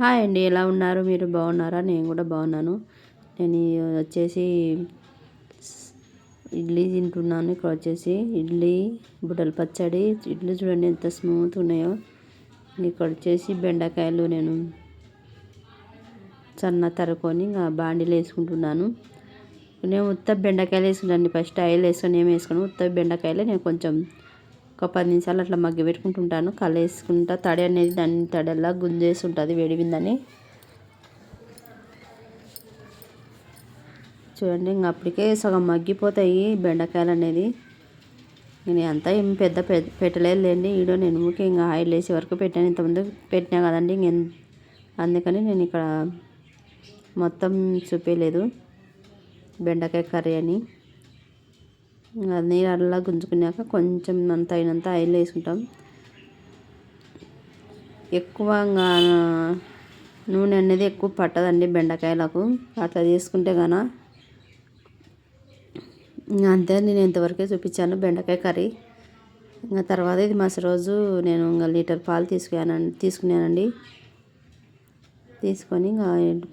Hi అండి ఎలా ఉన్నారు? మీరు బాగున్నారా? నేను కూడా బాగున్నాను. నేను వచ్చేసి ఇడ్లీ తింటున్నాను. ఇక్కడ వచ్చేసి ఇడ్లీ బుడ్డల పచ్చడి. ఇడ్లీ చూడండి ఎంత స్మూత్ ఉన్నాయో. ఇక్కడ వచ్చేసి బెండకాయలు నేను సన్న తరుకొని ఇంకా బాండీలు వేసుకుంటున్నాను. నేను ఉత్త బెండకాయలు వేసుకున్నాను ఫస్ట్ ఆయిల్ వేసుకొని ఏమి వేసుకున్నాను ఉత్త బెండకాయలే నేను కొంచెం ఒక పది నిమిషాలు అట్లా మగ్గి పెట్టుకుంటుంటాను. వేసుకుంటా తడి అనేది దాన్ని తడల్లా గుంజేసి ఉంటుంది వేడివిందని చూడండి ఇంక అప్పటికే సగం మగ్గిపోతాయి బెండకాయలు అనేది. నేను అంతా ఏం పెద్ద పెట్టలేదు లేండి ఈడో నేను ముఖ్య ఇంకా ఆయిల్ వేసే వరకు పెట్టాను. ఇంతకుముందు పెట్టినా కదండి ఇంక అందుకని నేను ఇక్కడ మొత్తం చూపించలేదు బెండకాయ కర్రీ అని. నీరు అలా గుంజుకున్నాక కొంచెం అంత తగినంత ఆయిల్ వేసుకుంటాం. ఎక్కువ నూనె అనేది ఎక్కువ పట్టదండి బెండకాయలకు అట్లా చేసుకుంటే గాన అంతే నేను ఇంతవరకే చూపించాను బెండకాయ కర్రీ. ఇంకా తర్వాత ఇది మసి రోజు నేను ఇంకా లీటర్ పాలు తీసుకున్నాను తీసుకున్నానండి. తీసుకొని ఇంకా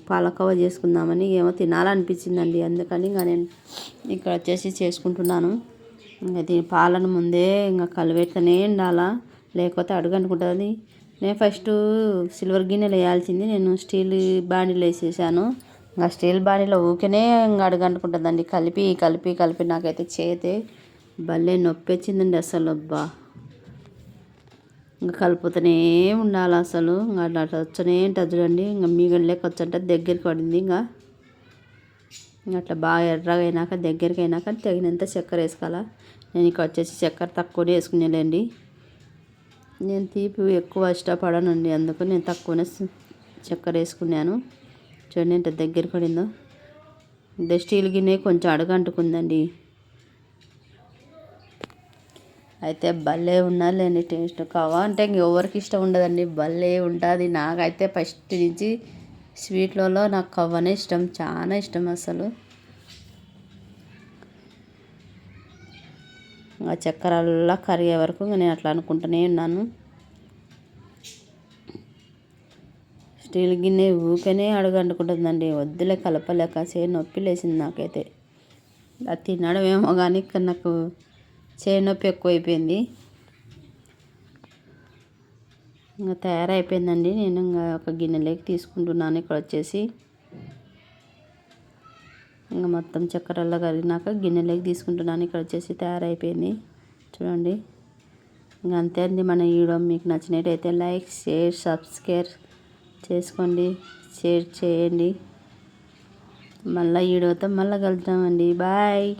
పాలకవ చేసుకుందామని ఏమో తినాలనిపించిందండి. అందుకని ఇంకా నేను ఇక్కడ వచ్చేసి చేసుకుంటున్నాను. ఇంకా దీని పాలను ముందే ఇంకా కలిపెట్టనే ఉండాలా? లేకపోతే అడుగు అనుకుంటుంది నేను ఫస్ట్ సిల్వర్ గిన్నెలు వేయాల్సింది. నేను స్టీల్ బాండీలు వేసేసాను. ఇంకా స్టీల్ బాండీలో ఊరికనే ఇంకా అడుగు అంటుకుంటుందండి కలిపి కలిపి కలిపి నాకైతే చేతే భలే నొప్పి వచ్చిందండి అసలు అబ్బా. ఇంకా కలుపుతూనే ఉండాలి అసలు. ఇంకా అట్లా వచ్చనే ఉంటుంది చూడండి. ఇంకా మీగడ లెక్క వచ్చంటే దగ్గరికి పడింది ఇంకా. అట్లా బాగా ఎర్రగా అయినాక దగ్గరికి అయినాక తగినంత చక్కెర వేసుకోవాలా. నేను ఇక్కడ వచ్చేసి చక్కెర తక్కువనే వేసుకునేలేండి. నేను తీపి ఎక్కువ ఇష్టపడనండి. అందుకు నేను తక్కువనే చక్కెర వేసుకున్నాను. చూడండి ఎంత దగ్గర పడిందో. స్టీల్ గిన్నె కొంచెం అడుగంటుకుందండి. అయితే భలే ఉన్నదిలేండి టేస్ట్. కవా అంటే ఎవరికి ఇష్టం ఉండదండి. భలే ఉంటుంది. నాకైతే ఫస్ట్ నుంచి స్వీట్లలో నాకు కవ్వనే ఇష్టం. చాలా ఇష్టం అసలు. ఆ చక్కెరల్లా కరిగే వరకు నేను అట్లా అనుకుంటూనే ఉన్నాను. స్టీల్ గిన్నె ఊకనే అడుగంటుకుంటుందండి. వద్దులే కలపలేక సే నొప్పి లేచింది నాకైతే. అది తినడం ఏమో కానీ నాకు నొప్పి ఎక్కువైపోయింది. ఇంకా తయారైపోయిందండి. నేను ఇంకా ఒక గిన్నెలోకి తీసుకుంటున్నాను. ఇక్కడ వచ్చేసి ఇంకా మొత్తం చక్కెరల్లో కరిగినాక గిన్నెలోకి తీసుకుంటున్నాను. ఇక్కడ వచ్చేసి తయారైపోయింది. చూడండి. ఇంకా అంతే అండి మన వీడియో. మీకు నచ్చినట్టయితే లైక్ షేర్ సబ్స్క్రైబ్ చేసుకోండి. షేర్ చేయండి. మళ్ళీ వీడియోతో మళ్ళీ కలుద్దామండి. బాయ్.